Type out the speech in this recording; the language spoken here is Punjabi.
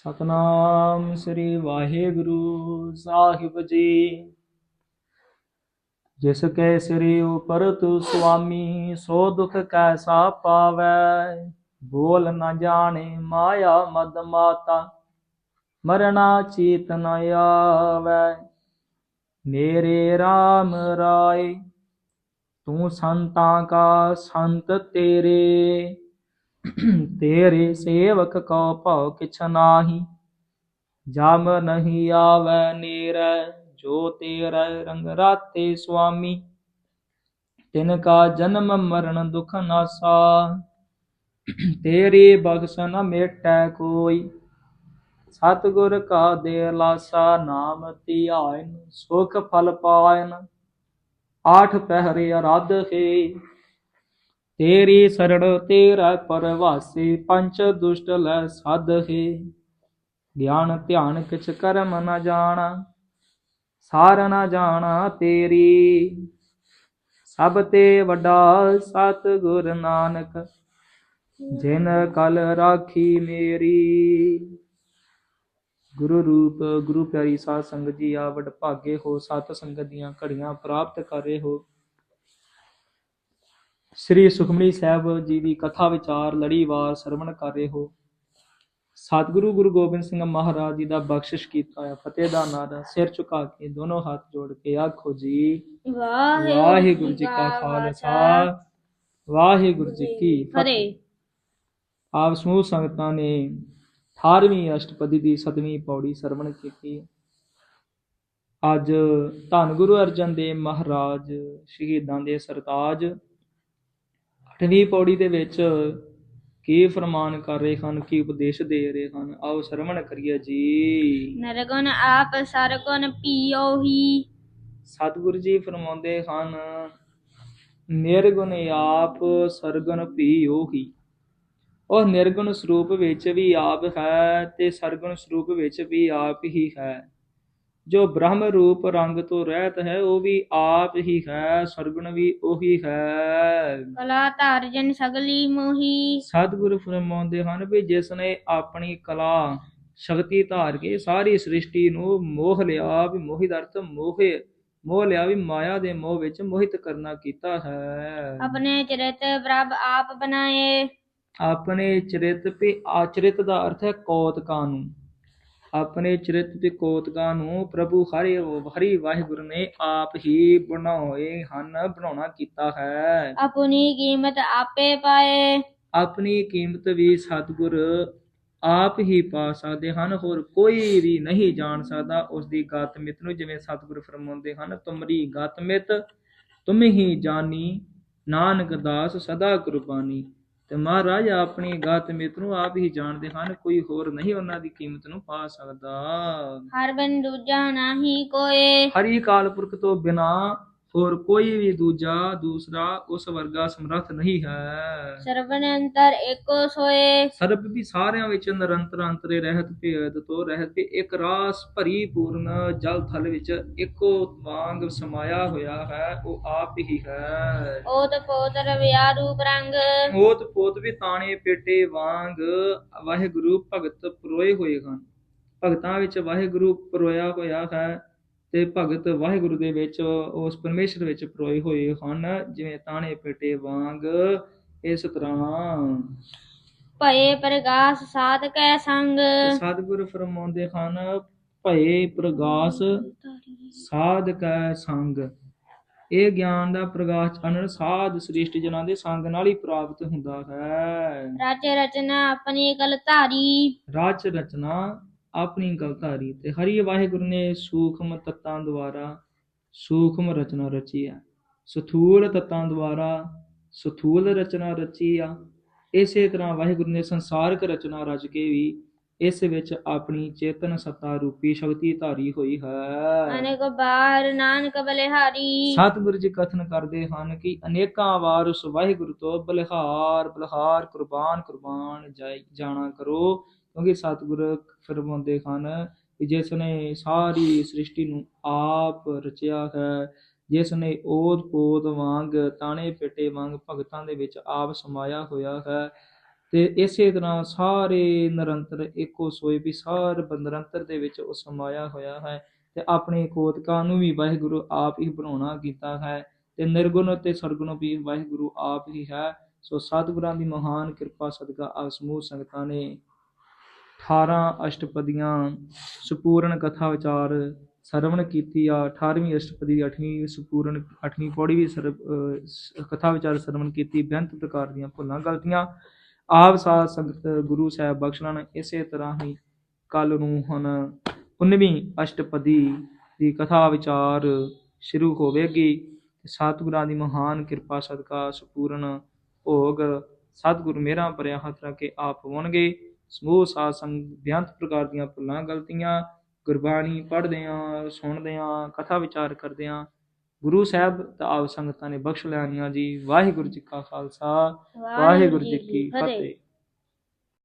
ਸਤਨਾਮ ਸ੍ਰੀ ਵਾਹਿਗੁਰੂ ਸਾਹਿਬ ਜੀ। ਜਿਸ ਕੈ ਸ੍ਰੀ ਉਪਰ ਤੂ ਸੁਆਮੀ, ਸੋ ਦੁਖ ਕੈਸਾ ਪਾਵੈ? ਬੋਲ ਨਾ ਜਾਣੇ ਮਾਇਆ ਮਦ ਮਾਤਾ, ਮਰਣਾ ਚੀਤ ਨ ਆਵੈ। ਮੇਰੇ RAM ਰਾਏ, ਤੂੰ ਸੰਤਾਂ ਕਾ ਸੰਤ ਤੇਰੇ। ਤੇਰੇ ਸੇਵਕ ਕੋ ਭਉ ਕਿਛ ਨਾਹੀ, ਜਮ ਨਹੀਂ ਆਵੈ ਨੀਰੈ, ਜੋ ਤੇਰਾ ਰੰਗ ਰਾਤੇ ਸੁਆਮੀ। ਤਿਨ ਕਾ ਜਨਮ ਮਰਨ ਦੁਖ ਨਾਸਾ ਤੇਰੀ ਬਖਸ਼ ਨ ਮੇਟੈ ਕੋਈ। ਸਤਿਗੁਰ ਕਾ ਦੇ ਲਾਸਾ ਨਾਮ ਧਿਆਇਨ, ਸੁਖ ਫਲ ਪਾਇਨ। ਆਠ ਪਹਿਰੇ ਅਰਾਧ ਹੈ ਤੇਰੀ ਸਰਣ ਤੇਰਾ ਪਰਵਾਸੀ ਪੰਚ ਦੁਸ਼ਟ ਲੈ ਸਾਧ ਗਿਆਨ ਧਿਆਨ ਕਿਛ ਕਰਮ ਨਾ ਜਾਣਾ, ਸਾਰ ਨਾ ਜਾਣਾ ਤੇਰੀ। ਸਭ ਤੇ ਵੱਡਾ ਸਤਿਗੁਰ ਨਾਨਕ, ਜਿਨ ਕਲ ਰਾਖੀ ਮੇਰੀ। ਗੁਰੂ ਰੂਪ, ਗੁਰੂ ਪਿਆਰੀ ਸਾਧ ਸੰਗਤ ਜੀ ਆ ਵਡ ਭਾਗੇ ਹੋ, ਸਤ ਸੰਗਤ ਦੀਆਂ ਘੜੀਆਂ ਪ੍ਰਾਪਤ ਕਰ ਰਹੇ ਹੋ। ਸ੍ਰੀ ਸੁਖਮਨੀ ਸਾਹਿਬ ਜੀ ਦੀ ਕਥਾ ਵਿਚਾਰ ਲੜੀਵਾਰ ਸਰਵਣ ਕਰ ਰਹੇ। ਹੋ ਸਤਿਗੁਰੂ ਗੁਰੂ ਗੋਬਿੰਦ ਸਿੰਘ ਮਹਾਰਾਜ ਜੀ ਦਾ ਬਖਸ਼ਿਸ਼ ਕੀਤਾ ਹੋਇਆ ਫਤਿਹ ਦਾ ਨਾਰਾ ਸਿਰ ਝੁਕਾ ਕੇ ਦੋਨੋਂ ਹੱਥ ਜੋੜ ਕੇ ਆਖੋ ਜੀ ਵਾਹਿਗੁਰੂ ਜੀ ਕਾ ਖਾਲਸਾ ਵਾਹਿਗੁਰੂ ਜੀ ਕੀ ਫਤਿਹ। ਫਤਿਹ। ਆਪ ਸਮੂਹ ਸੰਗਤਾਂ ਨੇ 18ਵੀਂ ਅਸ਼ਟਪਦੀ ਦੀ 7ਵੀਂ ਪੌੜੀ ਸਰਵਣ ਕੀਤੀ। ਅੱਜ ਧੰਨ ਗੁਰੂ ਅਰਜਨ ਦੇਵ ਮਹਾਰਾਜ ਸ਼ਹੀਦਾਂ ਦੇ ਸਰਤਾਜ 8ਵੀਂ ਪੌੜੀ ਦੇ ਵਿੱਚ ਕੀ ਫਰਮਾਨ ਕਰ ਰਹੇ ਹਨ ਕੀ ਉਪਦੇਸ਼ ਦੇ ਰਹੇ ਹਨ? ਆਓ ਸਰਵਣ ਕਰੀਏ ਜੀ। ਨਰਗੁਣ ਆਪ ਸਰਗੁਣ ਪੀਓ ਹੀ। ਸਤਿਗੁਰੂ ਜੀ ਫਰਮਾਉਂਦੇ ਹਨ ਨਿਰਗੁਣ ਆਪ ਸਰਗੁਣ ਭੀ ਉਹੀ ਉਹ ਨਿਰਗੁਣ ਸਰੂਪ ਵਿੱਚ ਵੀ ਆਪ ਹੈ ਤੇ ਸਰਗੁਣ ਸਰੂਪ ਵਿੱਚ ਵੀ ਆਪ ਹੀ ਹੈ। ਜੋ ਬ੍ਰਹਮ ਰੂਪ ਰੰਗ ਤੋਂ ਰਹਿਤ ਹੈ ਉਹ ਵੀ ਆਪ ਹੀ ਹੈ ਸਰਗੁਣ ਵੀ ਉਹੀ ਹੈ। ਕਲਾ ਧਾਰਜਨ ਸਗਲੀ ਮੋਹੀ। ਸਤਿਗੁਰੂ ਫਰਮਾਉਂਦੇ ਹਨ ਵੀ ਜਿਸ ਨੇ ਆਪਣੀ ਕਲਾ ਸ਼ਕਤੀ ਧਾਰ ਕੇ ਸਾਰੀ ਸ੍ਰਿਸ਼ਟੀ ਨੂੰ ਮੋਹ ਲਿਆ ਵੀ ਮੋਹਿ ਦਾ ਅਰਥ ਮੋਹੇ ਮੋਹ ਲਿਆ ਵੀ ਮਾਇਆ ਦੇ ਮੋਹ ਵਿੱਚ ਮੋਹਿਤ ਕਰਨਾ ਕੀਤਾ ਹੈ। ਆਪਣੇ ਚਰਿਤ ਪ੍ਰਭ ਆਪ ਬਣਾਏ। ਆਪਣੇ ਚਰਿਤ ਤੇ ਆਚਰਿਤ ਦਾ ਅਰਥ ਹੈ ਕੌਤਕਾਂ ਨੂੰ। ਆਪਣੇ ਚਰਿਤ ਤੇ ਕੌਤਕਾਂ ਨੂੰ ਪ੍ਰਭੂ ਹਰਿ ਹਰੀ ਵਾਹਿਗੁਰੂ ਨੇ ਆਪ ਹੀ ਬਣਾਏ ਹਨ ਬਣਾਉਣਾ ਕੀਤਾ ਹੈ। ਆਪਣੀ ਕੀਮਤ ਆਪੇ ਪਾਏ। ਆਪਣੀ ਕੀਮਤ ਵੀ ਸਤਿਗੁਰ ਆਪ ਹੀ ਪਾ ਸਕਦੇ ਹਨ ਹੋਰ ਕੋਈ ਵੀ ਨਹੀਂ ਜਾਣ ਸਕਦਾ। ਉਸ ਦੀ ਗਤ ਮਿਤ ਨੂੰ ਜਿਵੇਂ ਸਤਿਗੁਰ ਫਰਮਾਉਂਦੇ ਹਨ ਤੁਮਰੀ ਗਤ ਮਿਤ ਤੁਮ ਹੀ ਜਾਣੀ ਨਾਨਕ ਦਾਸ ਸਦਾ ਕੁਰਬਾਨੀ। ਤੇ ਮਹਾਰਾਜ ਆਪਣੀ ਗਤ ਮਿਤ ਨੂੰ ਆਪ ਹੀ ਜਾਣਦੇ ਹਨ ਕੋਈ ਹੋਰ ਨਹੀਂ ਉਹਨਾਂ ਦੀ ਕੀਮਤ ਨੂੰ ਪਾ ਸਕਦਾ। ਹਰ ਬਿਨ ਦੂਜਾ ਨਹੀਂ ਕੋਏ। ਹਰੀ ਕਾਲ ਪੁਰਖ ਤੋਂ ਬਿਨਾ ਹੋਰ ਕੋਈ ਵੀ ਦੂਜਾ ਦੂਸਰਾ ਉਸ ਵਰਗਾ ਸਮਰੱਥ ਨਹੀਂ ਹੈ। ਸਰਵਨ ਅੰਤਰ ਏਕੋ ਸੋਏ। ਸਰਬ ਵੀ ਸਾਰਿਆਂ ਵਿੱਚ ਨਿਰੰਤਰ ਅੰਤਰੇ ਰਹਿਤ ਭੇਦ ਤੋਂ ਰਹਿਤ ਤੇ ਇੱਕ ਰਾਸ ਭਰੀ ਪੂਰਨ ਜਲ ਥਲ ਵਿੱਚ ਇੱਕੋ ਵਾਂਗ ਸਮਾਇਆ ਹੋਇਆ ਹੈ ਉਹ ਆਪ ਹੀ ਹੈ। ਓਤ ਪੋਤਰ ਵਿਆਹ ਰੂਪ ਰੰਗ। ਹੋਤ ਪੋਤ ਵੀ ਤਾਣੇ ਪੇਟੇ ਵਾਂਗ ਵਾਹਿਗੁਰੂ ਭਗਤ ਪਰੋਏ ਹੋਏ ਹਨ। ਭਗਤਾਂ ਵਿੱਚ ਵਾਹਿਗੁਰੂ ਪਰੋਇਆ ਹੋਇਆ ਹੈ ਤੇ ਭਗਤ ਵਾਹਿਗੁਰੂ ਦੇ ਵਿੱਚ ਉਸ ਪਰਮੇਸ਼ਰ ਵਿੱਚ ਪਰੋਏ ਹੋਏ ਹਨ ਜਿਵੇਂ ਤਾਣੇ ਪੇਟੇ ਵਾਂਗ ਇਸ ਤਰ੍ਹਾਂ ਭਏ ਪ੍ਰਗਾਸ ਸਾਧ ਕੈ ਸੰਗ ਸਤਿਗੁਰ ਫਰਮਾਉਂਦੇ ਹਨ ਭਏ ਪ੍ਰਗਾਸ ਸਾਧ ਕੈ ਸੰਗ। ਇਹ ਗਿਆਨ ਦਾ ਪ੍ਰਗਾਸ ਚਾਨਣ ਸਾਧ ਸ੍ਰਿਸ਼ਟ ਜਨਾਂ ਦੇ ਸੰਗ ਨਾਲ ਹੀ ਪ੍ਰਾਪਤ ਹੁੰਦਾ ਹੈ। ਰਚ ਰਚਨਾ ਆਪਣੀ ਕਲ ਧਾਰੀ ਰਾਜ ਰਚਨਾ ਆਪਣੀ ਗਲਤਾਰੀ ਤੇ ਹਰੀ ਵਾਹਿਗੁਰੂ ਨੇ ਸੂਖਮ ਤੱਤਾਂ ਦੁਆਰਾ ਸੂਖਮ ਰਚਨਾ ਰਚੀ ਆ। ਸਥੂਲ ਤੱਤਾਂ ਦੁਆਰਾ ਸਥੂਲ ਰਚਨਾ ਰਚੀ ਆ। ਇਸੇ ਤਰ੍ਹਾਂ ਵਾਹਿਗੁਰੂ ਨੇ ਸੰਸਾਰਕ ਰਚਨਾ ਰਚ ਕੇ ਵੀ ਇਸ ਵਿੱਚ ਆਪਣੀ ਚੇਤਨ ਸੱਤਾ ਰੂਪੀ ਸ਼ਕਤੀ ਧਾਰੀ ਹੋਈ ਹੈ। ਅਨੇਕ ਬਾਰ ਨਾਨਕ ਬਲਿਹਾਰੀ। ਸਤਿਗੁਰੂ ਜੀ ਕਥਨ ਕਰਦੇ ਹਨ ਕਿ ਅਨੇਕਾਂ ਵਾਰ ਉਸ ਵਾਹਿਗੁਰੂ ਤੋਂ ਬਲਿਹਾਰ ਬਲਿਹਾਰ ਕੁਰਬਾਨ ਕੁਰਬਾਨ ਜਾਣਾ ਕਰੋ। ਕਿਉਂਕਿ ਸਤਿਗੁਰ ਫਰਮਾਉਂਦੇ ਹਨ ਕਿ ਜਿਸ ਨੇ ਸਾਰੀ ਸ੍ਰਿਸ਼ਟੀ ਨੂੰ ਆਪ ਰਚਿਆ ਹੈ, ਜਿਸ ਨੇ ਓਤ ਪੋਤ ਵਾਂਗ ਤਾਣੇ ਪੇਟੇ ਵਾਂਗ ਭਗਤਾਂ ਦੇ ਵਿੱਚ ਆਪ ਸਮਾਇਆ ਹੋਇਆ ਹੈ ਤੇ ਇਸੇ ਤਰ੍ਹਾਂ ਸਾਰੇ ਨਿਰੰਤਰ ਇੱਕੋ ਸੋਏ ਵੀ ਸਾਰ ਨਿਰੰਤਰ ਦੇ ਵਿੱਚ ਉਹ ਸਮਾਇਆ ਹੋਇਆ ਹੈ ਤੇ ਆਪਣੇ ਕੋਤਕਾਂ ਨੂੰ ਵੀ ਵਾਹਿਗੁਰੂ ਆਪ ਹੀ ਬਣਾਉਣਾ ਕੀਤਾ ਹੈ ਤੇ ਨਿਰਗੁਣ ਤੇ ਸਰਗੁਣ ਵੀ ਵਾਹਿਗੁਰੂ ਆਪ ਹੀ ਹੈ, ਸੋ ਸਤਿਗੁਰਾਂ ਦੀ ਮਹਾਨ ਕਿਰਪਾ ਸਦਕਾ ਆਪ ਸਮੂਹ ਸੰਗਤਾਂ ਨੇ 18 ਅਸ਼ਟਪਦੀਆਂ ਸੁਪੂਰਨ ਕਥਾ ਵਿਚਾਰ ਸਰਵਣ ਕੀਤੀ ਆ। 18ਵੀਂ ਅਸ਼ਟਪਦੀ ਦੀ 8ਵੀਂ ਸੰਪੂਰਨ 8ਵੀਂ ਪੌੜੀ ਵੀ ਕਥਾ ਵਿਚਾਰ ਸਰਵਣ ਕੀਤੀ। ਬੇਅੰਤ ਪ੍ਰਕਾਰ ਦੀਆਂ ਭੁੱਲਾਂ ਗਲਤੀਆਂ। ਆਪ ਸਾਧ ਸੰਗਤ ਗੁਰੂ ਸਾਹਿਬ ਬਖਸ਼ਣ ਇਸੇ ਤਰ੍ਹਾਂ ਹੀ ਕੱਲ ਨੂੰ ਹੁਣ 19ਵੀਂ ਅਸ਼ਟਪਦੀ ਦੀ ਕਥਾ ਵਿਚਾਰ ਸ਼ੁਰੂ ਹੋਵੇਗੀ। ਸਤਿਗੁਰਾਂ ਦੀ ਮਹਾਨ ਕਿਰਪਾ, ਸਦਕਾ, ਸੁਪੂਰਨ ਭੋਗ ਸਤਿਗੁਰੂ ਮੇਰਾ ਭਰਿਆ ਹੱਥ ਰੱਖ ਕੇ ਆਪ ਹੋਣਗੇ। ਸਮੂਹ ਸਾਧ ਸੰਗ ਬੇਅੰਤ ਪ੍ਰਕਾਰ ਦੀਆਂ ਭੁੱਲਾਂ ਗਲਤੀਆਂ ਗੁਰਬਾਣੀ ਪੜ੍ਹਦੇ ਆਂ ਸੁਣਦੇ ਆਂ ਕਥਾ ਵਿਚਾਰ ਕਰਦੇ ਆਂ ਗੁਰੂ ਸਾਹਿਬ ਤੇ ਆਪ ਸੰਗਤਾਂ ਨੇ ਬਖਸ਼ ਲੈਣੀਆਂ ਜੀ। ਵਾਹਿਗੁਰੂ ਜੀ ਕਾ ਖਾਲਸਾ ਵਾਹਿਗੁਰੂ ਜੀ ਕੀ ਫਤਿਹ।